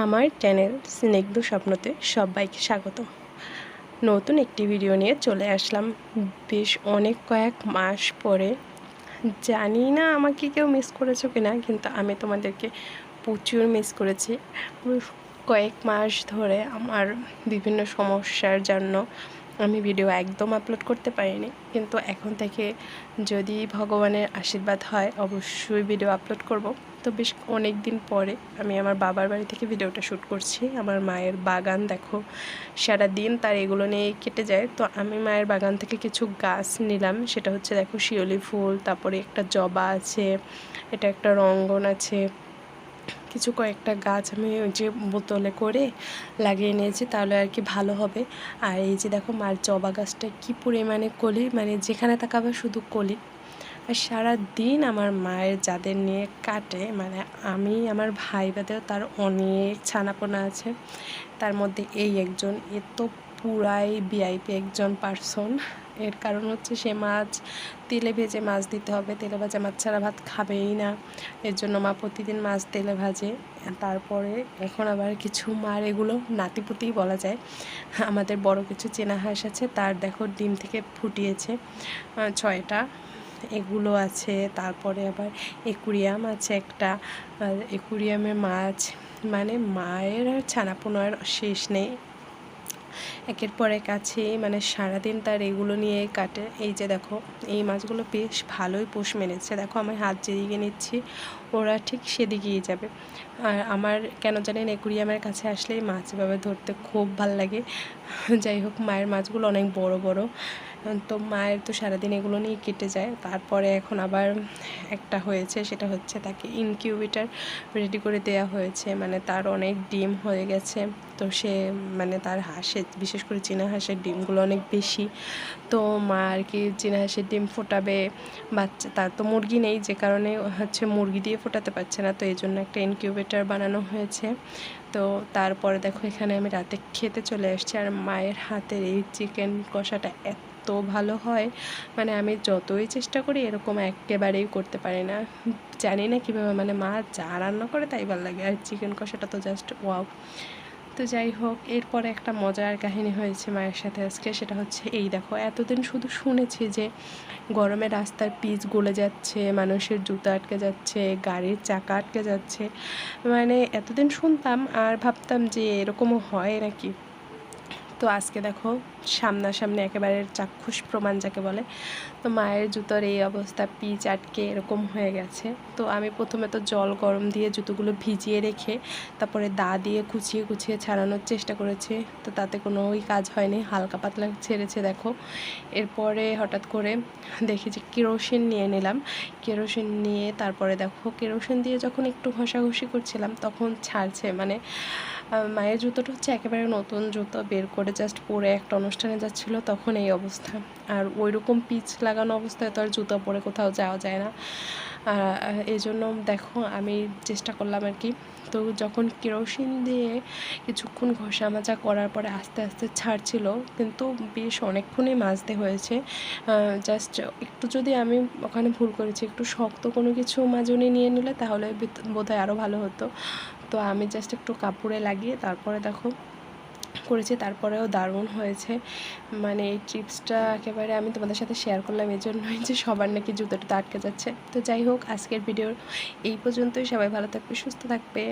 আমার চ্যানেল স্নেগ্ধ স্বপ্নতে সবাইকে স্বাগত নতুন একটি ভিডিও নিয়ে চলে আসলাম। বেশ অনেক কয়েক মাস পরে। জানি না আমাকে কেউ মিস করেছ কিনা, কিন্তু আমি তোমাদেরকে প্রচুর মিস করেছি। কয়েক মাস ধরে আমার বিভিন্ন সমস্যার জন্য আমি ভিডিও একদম আপলোড করতে পারিনি। কিন্তু এখন থেকে যদি ভগবানের আশীর্বাদ হয়, অবশ্যই ভিডিও আপলোড করব। তো বেশ অনেক দিন পরে আমি আমার বাবার বাড়ি থেকে ভিডিওটা শ্যুট করছি। আমার মায়ের বাগান দেখো সারা দিন তার এগুলো নিয়ে কেটে যায়। তো আমি মায়ের বাগান থেকে কিছু গাছ নিলাম। সেটা হচ্ছে দেখো শিওলি ফুল, তারপরে একটা জবা আছে, এটা একটা রঙ্গন আছে। কিছু কয়েকটা গাছ আমি ওই যে বোতলে করে লাগিয়ে নিয়েছি, তাহলে আর কি ভালো হবে। আর এই যে দেখো মার জবা গাছটা কী পরিমাণে কলি মানে যেখানে তাকাবে শুধু কলি। আর সারা দিন আমার মায়ের যাদের নিয়ে কাটে মানে আমি, আমার ভাই বাদেও তার অনেক ছানাপোনা আছে। তার মধ্যে এই একজন এত পুরাই বিআইপি একজন পার্সন এর কারণ হচ্ছে সে মাছ, তেলে ভেজে মাছ দিতে হবে। তেলে ভাজা মাছ ছাড়া ভাত খাবেই না। এর জন্য মা প্রতিদিন মাছ তেলে ভাজে। তারপরে এখন আবার কিছু মার, এগুলো নাতিপুতিই বলা যায়। আমাদের বড় কিছু চেনা হাঁস আছে, তার দেখো ডিম থেকে ফুটিয়েছে ছয়টা। এগুলো আছে, তারপরে আবার একুরিয়াম আছে একটা। একুরিয়ামে মাছ মানে মায়ের আর ছানাপোনার শেষ নেই। একের পর এক আছে মানে সারাদিন তার এগুলো নিয়ে কাটে। এই যে দেখো, এই মাছগুলো বেশ ভালোই পোষ মেনেছে। দেখো, আমি হাত যেদিকে নিচ্ছি, ওরা ঠিক সেদিকেই যাবে। আর আমার কেন জানেন একুরিয়ামের কাছে আসলেই মাছ এভাবে ধরতে খুব ভালো লাগে। যাই হোক, মায়ের মাছগুলো অনেক বড় বড়। তো মায়ের তো সারাদিন এগুলো নিয়ে কেটে যায়। তারপরে এখন আবার একটা হয়েছে, সেটা হচ্ছে তাকে ইনকিউবেটার রেডি করে দেওয়া হয়েছে। মানে তার অনেক ডিম হয়ে গেছে। তো সে মানে তার হাঁসের বিশেষ করে চীনা হাঁসের ডিমগুলো অনেক বেশি। তো মা আর কি চীনা হাঁসের ডিম ফোটাবে। বাচ্চা, তার তো মুরগি নেই, যে কারণে হচ্ছে মুরগি দিয়ে ফোটাতে পারছে না। তো এই জন্য একটা ইনকিউবেটার বানানো হয়েছে। তো তারপরে দেখো, এখানে আমি রাতে খেতে চলে এসেছি আর মায়ের হাতের এই চিকেন কষাটা এত ভালো হয়। মানে আমি যতই চেষ্টা করি, এরকম একেবারেই করতে পারি না। জানি না কীভাবে মানে মা যা রান্না করে তাই ভালো লাগে। আর চিকেন কষাটা তো জাস্ট ওয়াও তো যাই হোক, এরপরে একটা মজার কাহিনী হয়েছে মায়ের সাথে আজকে, সেটা হচ্ছে এই দেখো, এতদিন শুধু শুনেছি যে গরমে রাস্তার পিচ গলে যাচ্ছে, মানুষের জুতো আটকে যাচ্ছে, গাড়ির চাকা আটকে যাচ্ছে। মানে এতদিন শুনতাম আর ভাবতাম যে এরকমও হয় নাকি? তো আজকে দেখো সামনাসামনি একেবারে চাক্ষুষ প্রমাণ যাকে বলে, তো মায়ের জুতোর এই অবস্থা পিচ আটকে এরকম হয়ে গেছে। তো আমি প্রথমে তো জল গরম দিয়ে জুতোগুলো ভিজিয়ে রেখে তারপরে দা দিয়ে কুচিয়ে কুচিয়ে ছাড়ানোর চেষ্টা করেছি, তো তাতে কোনো ওই কাজ হয়নি, হালকা পাতলা ছেড়েছে দেখো। এরপরে হঠাৎ করে দেখি যে কেরোসিন নিয়ে নিলাম। কেরোসিন নিয়ে তারপরে দেখো কেরোসিন দিয়ে যখন একটু ঘষাঘষি করছিলাম তখন ছাড়ছে মানে মায়ের জুতোটা হচ্ছে একেবারে নতুন জুতো বের করে জাস্ট পরে একটা অনুষ্ঠানে যাচ্ছিল, তখন এই অবস্থা। আর ওই রকম পিচ লাগানো অবস্থায় তো আর জুতো পরে কোথাও যাওয়া যায় না। এই জন্য দেখো, আমি চেষ্টা করলাম আর কি। তো যখন কেরোসিন দিয়ে কিছুক্ষণ ঘষা মাজা করার পরে আস্তে আস্তে ছাড়ছিল, কিন্তু বেশ অনেকক্ষণই মাজতে হয়েছে। জাস্ট একটু যদি আমি ওখানে ভুল করেছি, একটু শক্ত কোনো কিছু মাজনি নিয়ে নিলে তাহলে বোধহয় আরও ভালো হতো। তো আমি জাস্ট একটু কাপড়ে লাগিয়ে তারপরে দেখো করেছি, তারপরেও দারুণ হয়েছে। মানে এই ট্রিপসটা একেবারে আমি তোমাদের সাথে শেয়ার করলাম এই জন্যই যে সবার নাকি জুতোটা আটকে যাচ্ছে। তো যাই হোক, আজকের ভিডিওর এই পর্যন্তই। সবাই ভালো থাকবে, সুস্থ থাকবে।